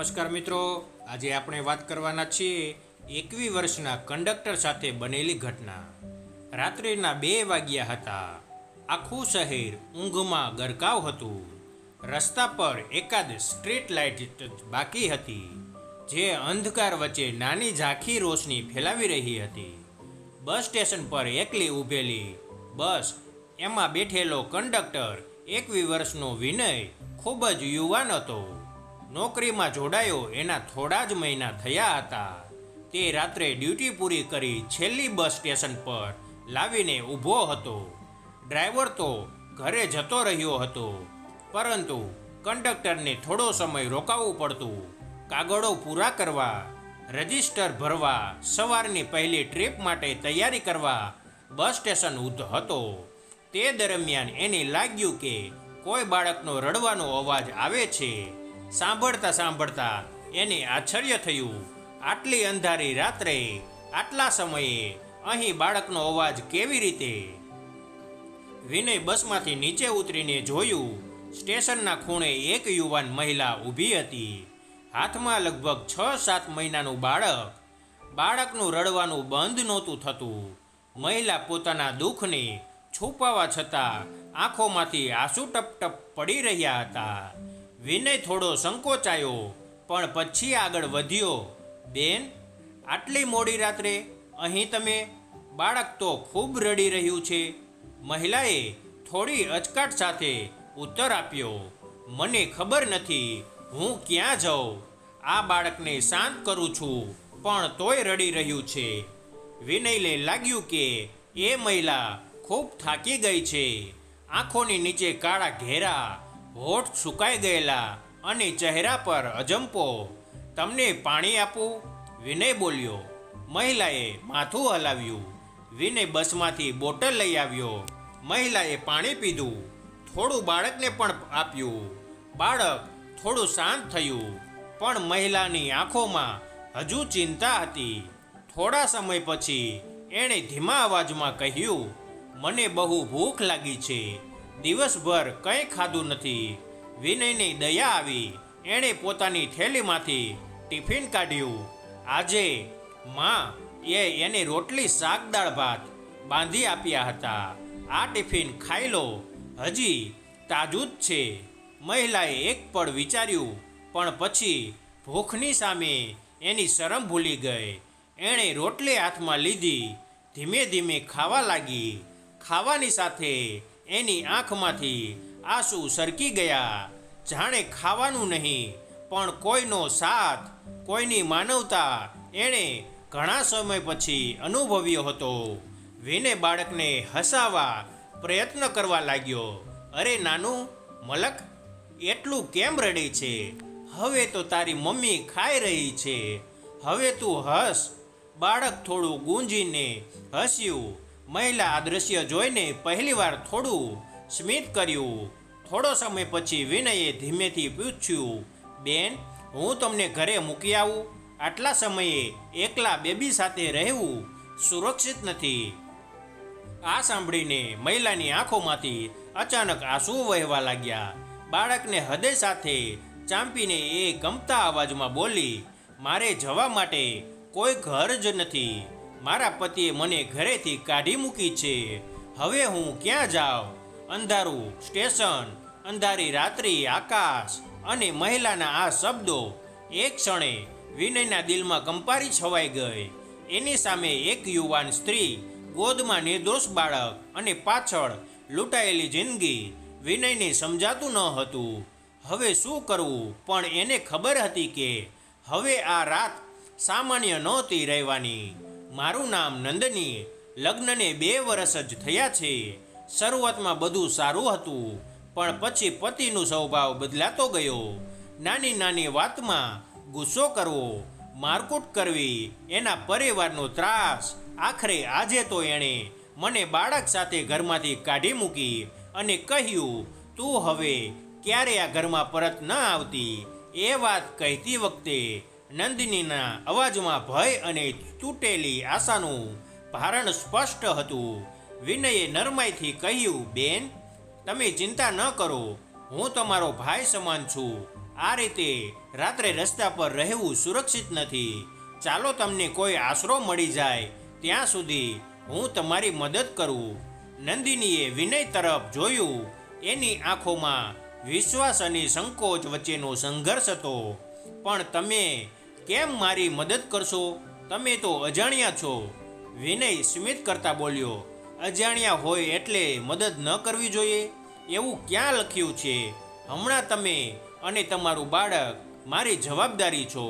નમસ્કાર મિત્રો. આજે આપણે વાત કરવાના છીએ એકવી વર્ષના કંડક્ટર સાથે બનેલી ઘટના. રાત્રિના બે વાગ્યા હતા. આખું શહેર ઊંઘમાં ગરકાવ હતું. રસ્તા પર એકાદ સ્ટ્રીટ લાઇટ બાકી હતી, જે અંધકાર વચ્ચે નાની ઝાંખી રોશની ફેલાવી રહી હતી. બસ સ્ટેશન પર એકલી ઊભેલી બસ, એમાં બેઠેલો કંડક્ટર એકવી વર્ષનો વિનય ખૂબ જ યુવાન હતો. નોકરીમાં જોડાયો, એના થોડા જ મહિના થયા હતા. તે રાત્રે ડ્યુટી પૂરી કરી છેલ્લી બસ સ્ટેશન પર લાવીને ઊભો હતો. ડ્રાઈવર તો ઘરે જતો રહ્યો હતો, પરંતુ કંડક્ટરને થોડો સમય રોકાવવું પડતું. કાગળો પૂરા કરવા, રજિસ્ટર ભરવા, સવારની પહેલી ટ્રીપ માટે તૈયારી કરવા બસ સ્ટેશન હતો. તે દરમિયાન એને લાગ્યું કે કોઈ બાળકનો રડવાનો અવાજ આવે છે. સાંભળતા સાંભળતા એને આશ્ચર્ય થયું. આટલી અંધારી રાત્રે, આટલા સમયે અહીં બાળકનો અવાજ કેવી રીતે? વિનય બસમાંથી નીચે ઉતરીને જોયું, સ્ટેશનના ખૂણે એક યુવાન મહિલા ઊભી હતી. હાથમાં લગભગ છ સાત મહિનાનું બાળક. બાળકનું રડવાનું બંધ નહોતું થતું. મહિલા પોતાના દુઃખને છુપાવવા છતાં આંખોમાંથી આંસુ ટપટપ પડી રહ્યા હતા. વિનય થોડો સંકોચાયો, પણ પછી આગળ વધ્યો, બેન, આટલી મોડી રાત્રે અહીં તમે? બાળક તો ખૂબ રડી રહ્યું છે. મહિલાએ થોડી અચકાટ સાથે ઉત્તર આપ્યો, મને ખબર નથી, હું ક્યાં જાઉં? આ બાળકને શાંત કરું છું, પણ તોય રડી રહ્યું છે. વિનયને લાગ્યું કે એ મહિલા ખૂબ થાકી ગઈ છે. આંખોની નીચે કાળા ઘેરા હોઠ સુકાઈ ગયેલા અને ચહેરા પર અજંપો. તમને પાણી આપું? વિનય બોલ્યો. મહિલાએ માથું હલાવ્યું. વિનય બસમાંથી બોટલ લઈ આવ્યો. મહિલાએ પાણી પીધું. થોડું બાળકને પણ આપ્યું. બાળક થોડું શાંત થયું. પણ મહિલાની આંખોમાં હજુ ચિંતા હતી. થોડા સમય પછી એણે ધીમા અવાજમાં કહ્યું, મને બહુ ભૂખ લાગી છે. દિવસભર કંઈ ખાધું નથી. વિનયની દયા આવી. એણે પોતાની થેલીમાંથી ટિફિન કાઢ્યું. આજે માં એ એને રોટલી શાક, દાળ, ભાત બાંધી આપ્યા હતા. આ ટિફિન ખાઈ લો. હજી તાજું જ છે. મહિલાએ એક પળ વિચાર્યું, પણ પછી ભૂખની સામે એની શરમ ભૂલી ગઈ. એણે રોટલી હાથમાં લીધી. ધીમે ધીમે ખાવા લાગી. ખાવાની સાથે એની આંખમાંથી આંસુ સરકી ગયા. જાણે ખાવાનું નહીં, પણ કોઈનો સાથ, કોઈની માનવતા એણે ઘણા સમય પછી અનુભવ્યો હતો. વિને બાળકને હસાવવા પ્રયત્ન કરવા લાગ્યો. અરે નાનું, મલક, એટલું કેમ રડે છે? હવે તો તારી મમ્મી ખાઈ રહી છે. હવે તું હસ. બાળક થોડું ગુંજીને હસ્યું. મહિલા આ દ્રશ્ય જોઈને પહેલીવાર થોડું સ્મિત કર્યું. થોડો સમય પછી વિનયે ધીમેથી પૂછ્યું, બેન, હું તમને ઘરે મૂકી આવું? આટલા સમયે એકલા બેબી સાથે રહેવું સુરક્ષિત નથી. આ સાંભળીને મહિલાની આંખોમાંથી અચાનક આંસુ વહેવા લાગ્યા. બાળકને હૃદય સાથે ચાંપીને એ ગમતા અવાજમાં બોલી, મારે જવા માટે કોઈ ઘર જ નથી. મારા પતિએ મને ઘરેથી કાઢી મૂકી છે. હવે હું ક્યાં જાઉં? અંધારું સ્ટેશન, અંધારી રાત્રિ આકાશ અને મહિલાના આ શબ્દો એક ક્ષણે વિનયના દિલમાં કંપારી છવાઈ ગઈ. એની સામે એક યુવાન સ્ત્રી ગોદમાં નિર્દોષ બાળક અને પાછળ લૂંટાયેલી જિંદગી વિનયને સમજાતું ન હતું. હવે શું કરવું? પણ એને ખબર હતી કે હવે આ રાત સામાન્ય નહોતી રહેવાની. મારું નામ નંદની. લગ્નને બે વર્ષ જ થયા છે. શરૂઆતમાં બધું સારું હતું, પણ પછી પતિનો સ્વભાવ બદલાતો ગયો. નાની નાની વાતમાં ગુસ્સો કરવો, મારકૂટ કરવી, એના પરિવારનો ત્રાસ, આખરે આજે તો એણે મને બાળક સાથે ઘરમાંથી કાઢી મૂકી અને કહ્યું, તું હવે ક્યારે આ ઘરમાં પરત ન આવતી? એ વાત કહેતી વખતે નંદિનીના અવાજમાં ભય અને તૂટેલી આશાનું ભારણ સ્પષ્ટ હતું. વિનયે નરમાઈથી કહ્યું, બેન, તમે ચિંતા ન કરો. હું તમારો ભાઈ સમાન છું. આ રીતે રાત્રે રસ્તા પર રહેવું સુરક્ષિત નથી. ચાલો તમને કોઈ આશરો મળી જાય. ત્યાં સુધી હું તમારી મદદ કરું. નંદિનીએ વિનય તરફ જોયું. એની આંખોમાં વિશ્વાસ અને સંકોચ વચ્ચેનો સંઘર્ષ હતો. પણ તમે કેમ મારી મદદ કરશો? તમે તો અજાણ્યા છો. વિનય સ્મિત કરતા બોલ્યો, અજાણ્યા હોય એટલે મદદ ન કરવી જોઈએ? એવું ક્યાં લખ્યું છે? હમણાં તમે અને તમારું બાળક મારી જવાબદારી છો.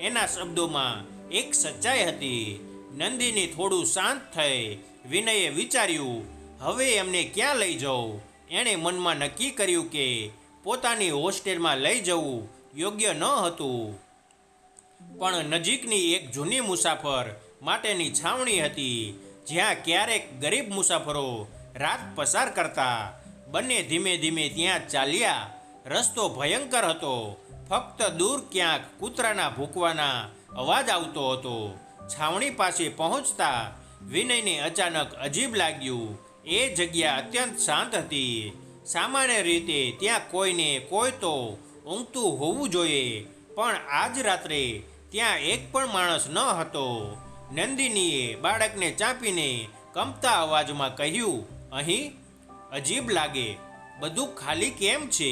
એના શબ્દોમાં એક સચ્ચાઈ હતી. નંદિની થોડું શાંત થઈ. વિનયે વિચાર્યું, હવે એમને ક્યાં લઈ જાઉં એણે મનમાં નક્કી કર્યું કે પોતાની હોસ્ટેલમાં લઈ જવું યોગ્ય ન હતું. પણ નજીકની એક જૂની મુસાફર માટેની છાવણી હતી, જ્યાં ક્યારેક ગરીબ મુસાફરો રાત પસાર કરતા બંને ધીમે ધીમે ત્યાં ચાલ્યા. રસ્તો ભયંકર હતો. ફક્ત દૂર ક્યાંક કૂતરાના ભૂકવાના અવાજ આવતો હતો. છાવણી પાસે પહોંચતા વિનયને અચાનક અજીબ લાગ્યું. એ જગ્યા અત્યંત શાંત હતી. સામાન્ય રીતે ત્યાં કોઈને કોઈ તો ઊંઘતું હોવું જોઈએ, પણ આજ રાત્રે ત્યાં એક પણ માણસ ન હતો. નંદિનીએ બાળકને ચાંપીને કંપતા અવાજમાં કહ્યું, અહીં અજીબ લાગે. બધું ખાલી કેમ છે?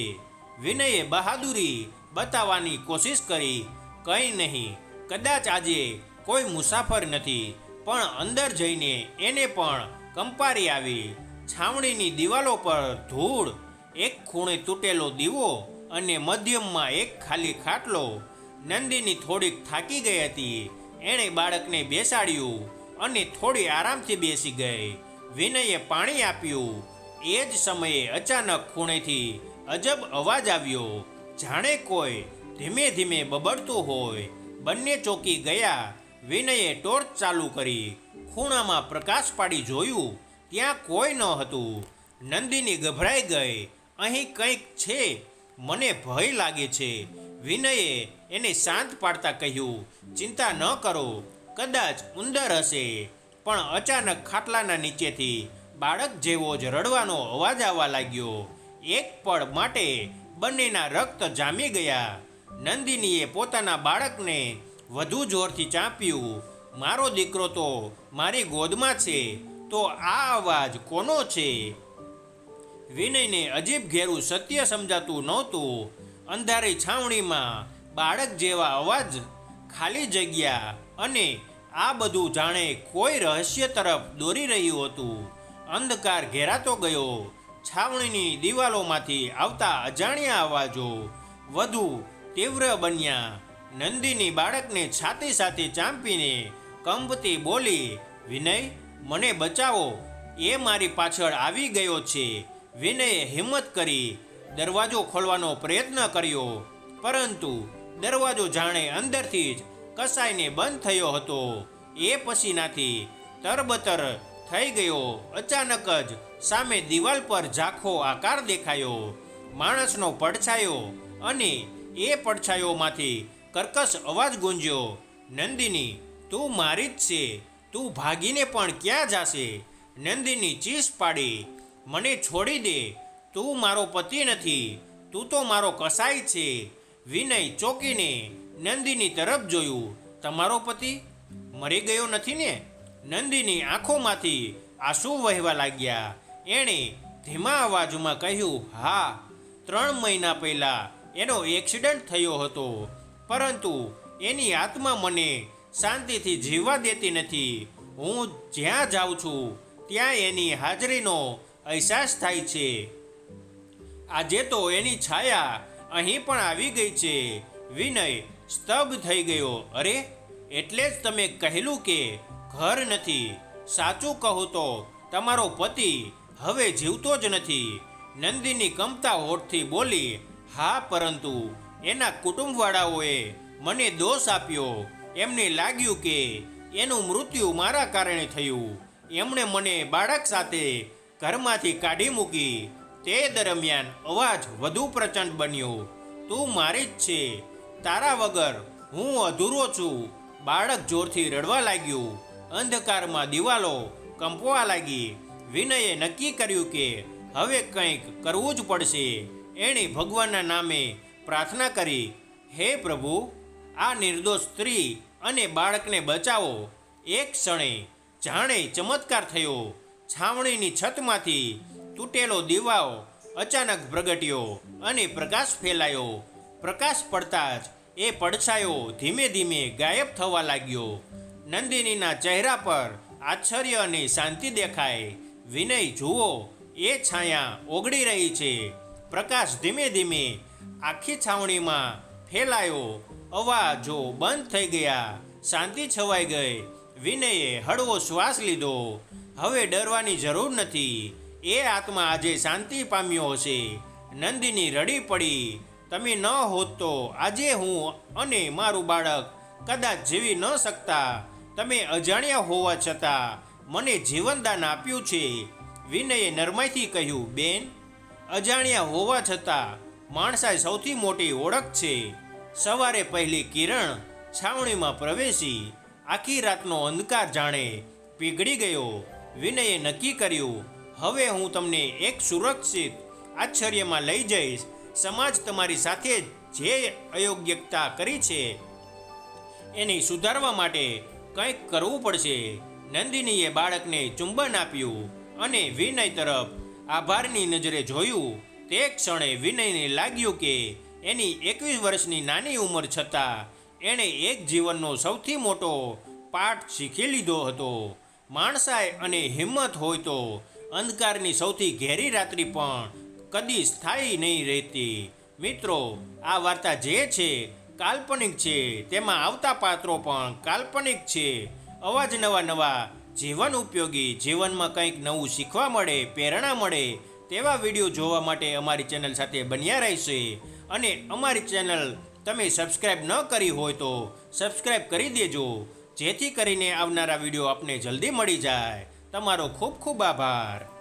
વિનયે બહાદુરી બતાવવાની કોશિશ કરી. કંઈ નહીં. કદાચ આજે કોઈ મુસાફર નથી, પણ અંદર જઈને એને પણ કંપારી આવી. છાવણીની દિવાલો પર ધૂળ. એક ખૂણે તૂટેલો દીવો અને મધ્યમમાં એક ખાલી ખાટલો. નંદિની થોડીક થાકી ગઈ હતી. એણે બાળકને બેસાડ્યું અને થોડી આરામથી બેસી ગઈ. વિનયે પાણી આપ્યું. એ જ સમયે અચાનક ખૂણેથી અજબ અવાજ આવ્યો. જાણે કોઈ ધીમે ધીમે બબડતું હોય. બંને ચોકી ગયા. વિનયે ટોર્ચ ચાલુ કરી. ખૂણામાં પ્રકાશ પાડી જોયું. ત્યાં કોઈ ન હતું. નંદિની ગભરાઈ ગઈ. અહીં કંઈક છે. મને ભય લાગે છે. વિનયે એને શાંત પાડતા કહ્યું, ચિંતા ન કરો, કદાચ ઉંદર હશે. પણ અચાનક ખાટલાના નીચેથી બાળક જેવો જ રડવાનો અવાજ આવવા લાગ્યો. એક પળ માટે બંનેના રક્ત જામી ગયા. નંદિનીએ પોતાના બાળકને વધુ જોરથી ચાંપ્યું, મારો દીકરો તો મારી ગોદમાં છે, તો આ અવાજ કોનો છે? વિનયને અજીબ ઘેરું સત્ય સમજાતું નહોતું. અંધારી છાવણીમાં બાળક જેવા અવાજ, ખાલી જગ્યા અને આ બધું જાણે કોઈ રહસ્ય તરફ દોરી રહ્યું હતું. અંધકાર ઘેરાતો ગયો. છાવણીની દિવાલોમાંથી આવતા અજાણ્યા અવાજો વધુ તીવ્ર બન્યા. નંદીની બાળકને છાતી સાથે ચાંપીને કંપતી બોલી, વિનય, મને બચાવો. એ મારી પાછળ આવી ગયો છે. વિનયે હિંમત કરી દરવાજો ખોલવાનો પ્રયત્ન કર્યો. પરંતુ દરવાજો જાણે અંદરથી જ કસાઈને બંધ થયો હતો. એ પછીનાથી તરબતર થઈ ગયો. અચાનક જ સામે દિવાલ પર ઝાંખો આકાર દેખાયો. માણસનો પડછાયો અને એ પડછાયોમાંથી કર્કશ અવાજ ગુંજ્યો. નંદિની, તું મારી જ છે. તું ભાગીને પણ ક્યાં જાશે? નંદિની ચીસ પાડી. મને છોડી દે. તું મારો પતિ નથી, તું તો મારો કસાઈ છે. વિનય ચોકીને નંદિની તરફ જોયું. તમારો પતિ મરી ગયો નથી ને? નંદિની આંખોમાંથી આંસુ વહેવા લાગ્યા. એણે ધીમા અવાજમાં કહ્યું, હા, ત્રણ મહિના પહેલાં એનો એક્સિડન્ટ થયો હતો. પરંતુ એની આત્મા મને શાંતિથી જીવવા દેતી નથી. હું જ્યાં જાઉં છું, ત્યાં એની હાજરીનો અહેસાસ થાય છે. આજે તો એની છાયા અહીં પણ આવી ગઈ છે. વિનય સ્તબ્ધ થઈ ગયો. અરે, એટલે જ તમે કહેલું કે ઘર નથી. સાચું કહું તો તમારો પતિ હવે જીવતો જ નથી. નંદિની કમતા હોઠથી બોલી, હા, પરંતુ એના કુટુંબવાળાઓએ મને દોષ આપ્યો. એમને લાગ્યું કે એનું મૃત્યુ મારા કારણે થયું. એમણે મને બાળક સાથે ઘરમાંથી કાઢી મૂકી તે દરમિયાન અવાજ વધુ પ્રચંડ બન્યો. તું મારી જ છે. તારા વગર હું અધૂરો છું. બાળક જોરથી રડવા લાગ્યું. અંધકારમાં દિવાલો કંપવા લાગી. વિનયે નક્કી કર્યું કે હવે કંઈક કરવું જ પડશે. એણે ભગવાનના નામે પ્રાર્થના કરી, હે પ્રભુ, આ નિર્દોષ સ્ત્રી અને બાળકને બચાવો. એક ક્ષણે જાણે ચમત્કાર થયો. છાવણીની છતમાંથી તૂટેલો દીવાઓ અચાનક પ્રગટ્યો અને પ્રકાશ ફેલાયો. પ્રકાશ પડતા જ એ પડછાયો ધીમે ધીમે ગાયબ થવા લાગ્યો. નંદિનીના ચહેરા પર આશ્ચર્ય અને શાંતિ દેખાય. વિનય, જુઓ, એ છાયા ઓગળી રહી છે. પ્રકાશ ધીમે ધીમે આખી છાવણીમાં ફેલાયો. અવાજો બંધ થઈ ગયા. શાંતિ છવાઈ ગઈ. વિનયે હળવો શ્વાસ લીધો. હવે ડરવાની જરૂર નથી. એ આત્મા આજે શાંતિ પામ્યો હશે. નંદિની રડી પડી. તમે ન હોત તો આજે હું અને મારું બાળક કદાચ જીવી ન શકતા. તમે અજાણ્યા હોવા છતાં મને જીવનદાન આપ્યું છે. વિનયે નરમાઈથી કહ્યું, બેન, અજાણ્યા હોવા છતાં માણસાઈ સૌથી મોટી ઓળખ છે. સવારે પહેલી કિરણ છાવણીમાં પ્રવેશી. આખી રાતનો અંધકાર જાણે પીગળી ગયો. વિનયે નક્કી કર્યું હવે હું તમને એક સુરક્ષિત આશ્ચર્યમાં લઈ જઈશ. સમાજ તમારી સાથે જે અયોગ્યતા કરી છે, એને સુધારવા માટે કંઈક કરવું પડશે. નંદિનીએ બાળકને ચુંબન આપ્યું અને વિનય તરફ આભારની નજરે જોયું. તે ક્ષણે વિનયને લાગ્યું કે એની એકવીસ વર્ષની નાની ઉંમર છતાં એણે એક જીવનનો સૌથી મોટો પાઠ શીખી લીધો હતો. માણસાઈ અને હિંમત હોય તો અંધકારની સૌથી ઘેરી રાત્રિ પણ કદી સ્થાયી નહીં રહેતી. મિત્રો, આ વાર્તા જે છે, કાલ્પનિક છે, તેમાં આવતા પાત્રો પણ કાલ્પનિક છે. અવાજ નવા નવા, જીવન ઉપયોગી, જીવનમાં કંઈક નવું શીખવા મળે, પ્રેરણા મળે, તેવા વીડિયો જોવા માટે અમારી ચેનલ સાથે બન્યા રહેશે. અને અમારી ચેનલ તમે સબસ્ક્રાઈબ ન કરી હોય તો સબસ્ક્રાઈબ કરી દેજો, જેથી કરીને આવનારા વીડિયો આપને જલ્દી મળી જાય. તમારો ખૂબ ખૂબ આભાર.